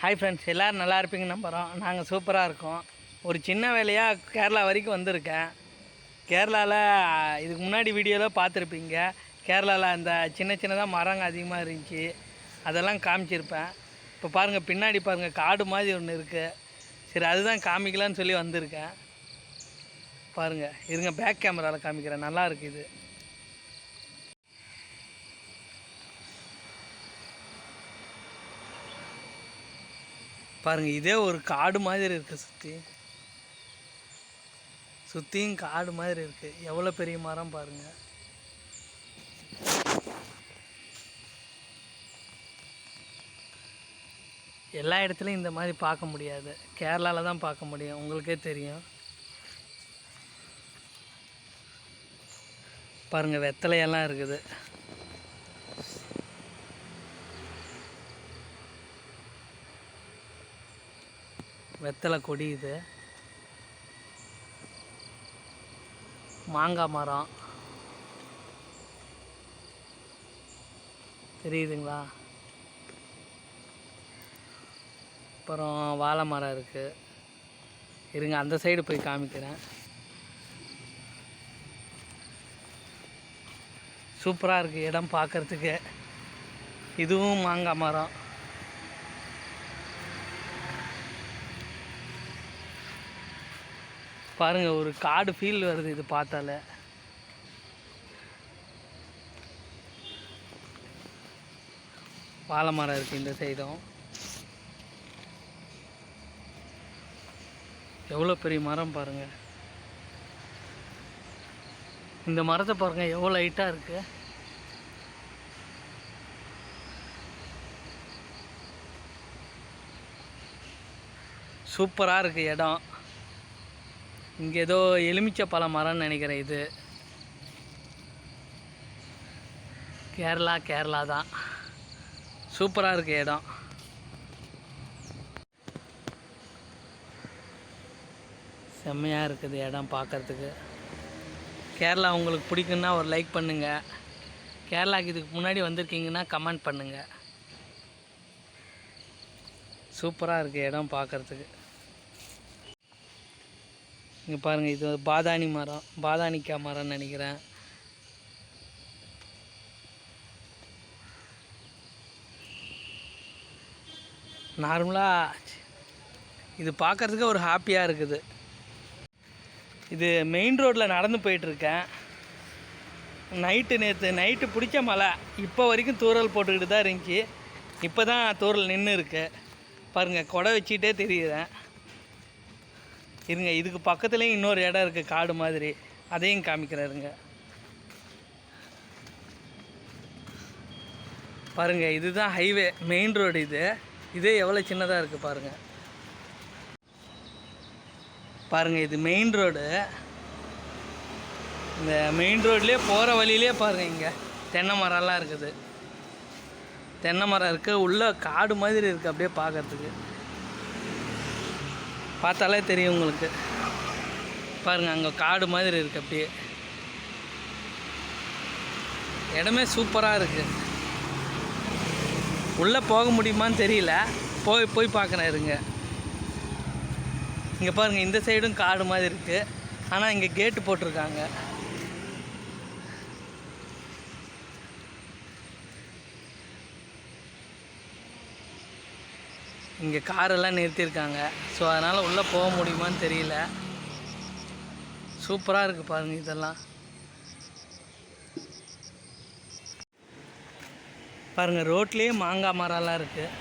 Hi friends எல்லோரும் நல்லா இருப்பீங்க நம்புகிறோம் நாங்கள் சூப்பராக இருக்கோம். ஒரு சின்ன வேலையாக கேரளா வரைக்கும் வந்திருக்கேன். கேரளாவில் இதுக்கு முன்னாடி வீடியோவில் பார்த்துருப்பீங்க. கேரளாவில் அந்த சின்ன சின்னதாக மரங்க அதிகமாக இருந்துச்சு. அதெல்லாம் காமிச்சிருப்பேன். இப்போ பாருங்கள் பின்னாடி பாருங்கள் காடு மாதிரி ஒன்று இருக்குது சரி அதுதான் காமிக்கலான்னு சொல்லி வந்திருக்கேன். பாருங்கள் இருங்க பேக் கேமராவில் காமிக்கிறேன். நல்லா இருக்குது இது. பாருங்க இதே ஒரு காடு மாதிரி இருக்கு சுற்றி சுற்றியும் காடு மாதிரி இருக்கு. எவ்வளோ பெரிய மரம் பாருங்க. எல்லா இடத்துலையும் இந்த மாதிரி பார்க்க முடியாது. கேரளாவில் தான் பார்க்க முடியும். உங்களுக்கே தெரியும். பாருங்க வெத்தலையெல்லாம் இருக்குது. வெத்தலை கொடி இது. மாங்காய் மரம். தெரியுதுங்களா? அப்புறம் வாழை மரம் இருக்குது இருங்க அந்த சைடு போய் காமிக்கிறேன். சூப்பராக இருக்குது இடம் பார்க்குறதுக்கு. இதுவும் மாங்காய் மரம். பாருங்கள் ஒரு காடு ஃபீல் வருது இது பார்த்தாலே. வாழை மரம் இருக்குது இந்த சைடும் எவ்வளோ பெரிய மரம் பாருங்கள் இந்த மரத்தை பாருங்கள் எவ்வளோ ஹைட்டாக இருக்குது சூப்பராக இருக்குது இடம். இங்கே ஏதோ எலுமிச்சை பழ மரம்னு நினைக்கிறேன் இது. கேரளா கேரளா தான். சூப்பராக இருக்கு இடம். செம்மையாக இருக்குது இடம் பார்க்குறதுக்கு. கேரளா உங்களுக்கு பிடிக்குன்னா ஒரு லைக் பண்ணுங்கள் கேரளாக்கு இதுக்கு முன்னாடி வந்திருக்கீங்கன்னா கமெண்ட் பண்ணுங்கள் சூப்பராக இருக்குது இடம் பார்க்குறதுக்கு. இங்கே பாருங்கள் இது ஒரு பாதாணி மரம் பாதாணிக்காய் மரம்னு நினைக்கிறேன். நார்மலாக இது பார்க்குறதுக்கு ஒரு ஹாப்பியாக இருக்குது. இது மெயின் ரோட்டில் நடந்து போயிட்டுருக்கேன். நைட்டு நேற்று நைட்டு பிடிச்ச மழை. இப்போ வரைக்கும் தூறல் போட்டுக்கிட்டு தான் இருந்துச்சு. இப்போ தான் தூறல் நின்று இருக்கு பாருங்கள் கொடை வச்சுக்கிட்டே தெரியுறேன். இருங்க இதுக்கு பக்கத்துலேயும் இன்னொரு இடம் இருக்குது காடு மாதிரி. அதையும் காமிக்கிறாருங்க. பாருங்கள் இதுதான் ஹைவே மெயின் ரோடு இது. இதே எவ்வளோ சின்னதாக இருக்குது பாருங்கள் பாருங்கள் இது மெயின் ரோடு இந்த மெயின் ரோட்லேயே போகிற வழியிலே பாருங்கள் இங்கே. தென்னை மரம்லாம் இருக்குது. தென்னை மரம் இருக்குது உள்ள காடு மாதிரி இருக்குது அப்படியே பார்க்குறதுக்கு பார்த்தாலே தெரியும் உங்களுக்கு. பாருங்கள் அங்கே காடு மாதிரி இருக்குது அப்படியே. இடமே சூப்பராக இருக்குது உள்ளே போக முடியுமான்னு தெரியல. போய் போய் பார்க்குறேன் இருங்க. இங்கே பாருங்கள் இந்த சைடும் காடு மாதிரி இருக்குது ஆனால் இங்கே கேட்டு போட்டிருக்காங்க. இங்கே காரெல்லாம் நிறுத்தியிருக்காங்க. ஸோ அதனால் உள்ளே போக முடியுமான்னு தெரியல. சூப்பராக இருக்குது பாருங்கள் இதெல்லாம். பாருங்கள் ரோட்லேயே மாங்காய் மரம்லாம் இருக்குது